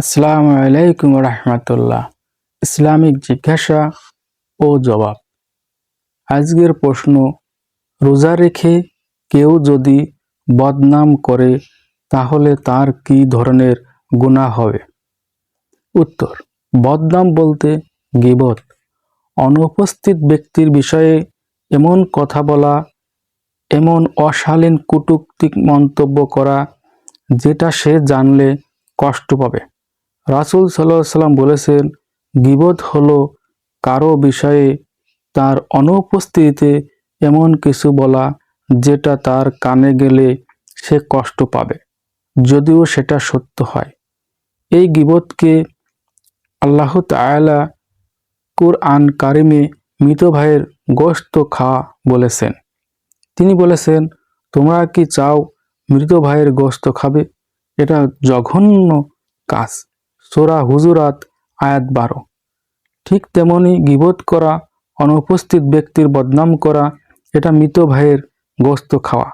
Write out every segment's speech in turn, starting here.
আসসালামু আলাইকুম রহমতুল্লাহ। ইসলামিক জিজ্ঞাসা ও জবাব। আজকের প্রশ্ন, রোজা রেখে কেউ যদি বদনাম করে, তাহলে তার কি ধরনের গুনাহ হবে? উত্তর, বদনাম বলতে গিবত। অনুপস্থিত ব্যক্তির বিষয়ে এমন কথা বলা, এমন অশালীন কটূক্তিক মন্তব্য করা, যেটা সে জানলে কষ্ট পাবে। রাসুল সাল্লাহ সাল্লাম বলেছেন, গিবত হলো কারও বিষয়ে তার অনুপস্থিতিতে এমন কিছু বলা যেটা তার কানে গেলে সে কষ্ট পাবে, যদিও সেটা সত্য হয়। এই গিবতকে আল্লাহ তায়ালা কুরআন কারিমে মৃত ভাইয়ের গোস্ত খাওয়া বলেছেন। তিনি বলেছেন, তোমরা কি চাও মৃত ভাইয়ের গোস্ত খাবে? এটা জঘন্য কাজ। সোরা হুজুরাত, আয়াত বারো। ঠিক তেমনি গিবোধ করা, অনুপস্থিত ব্যক্তির বদনাম করা, এটা মৃত ভাইয়ের গোস্ত খাওয়া।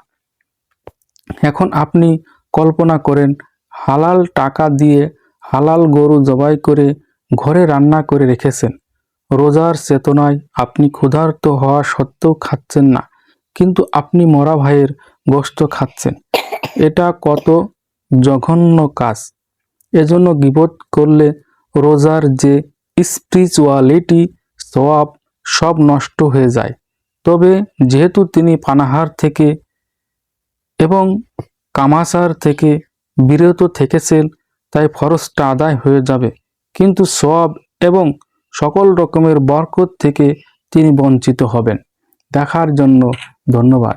এখন আপনি কল্পনা করেন, হালাল টাকা দিয়ে হালাল গরু জবাই করে ঘরে রান্না করে রেখেছেন। রোজার চেতনায় আপনি ক্ষুধার্ত হওয়া সত্ত্বেও খাচ্ছেন না, কিন্তু আপনি মরা ভাইয়ের গোস্ত খাচ্ছেন। এটা কত জঘন্য কাজ। এজন্য গিবত করলে রোজার যে স্পিরিচুয়ালিটি সওয়াব সব নষ্ট হয়ে যায়। তবে যেহেতু তিনি পানাহার থেকে এবং কামাসার থেকে বিরত থেকেছেন, তাই ফরজটা আদায় হয়ে যাবে। কিন্তু সব এবং সকল রকমের বরকত থেকে তিনি বঞ্চিত হবেন। দেখার জন্য ধন্যবাদ।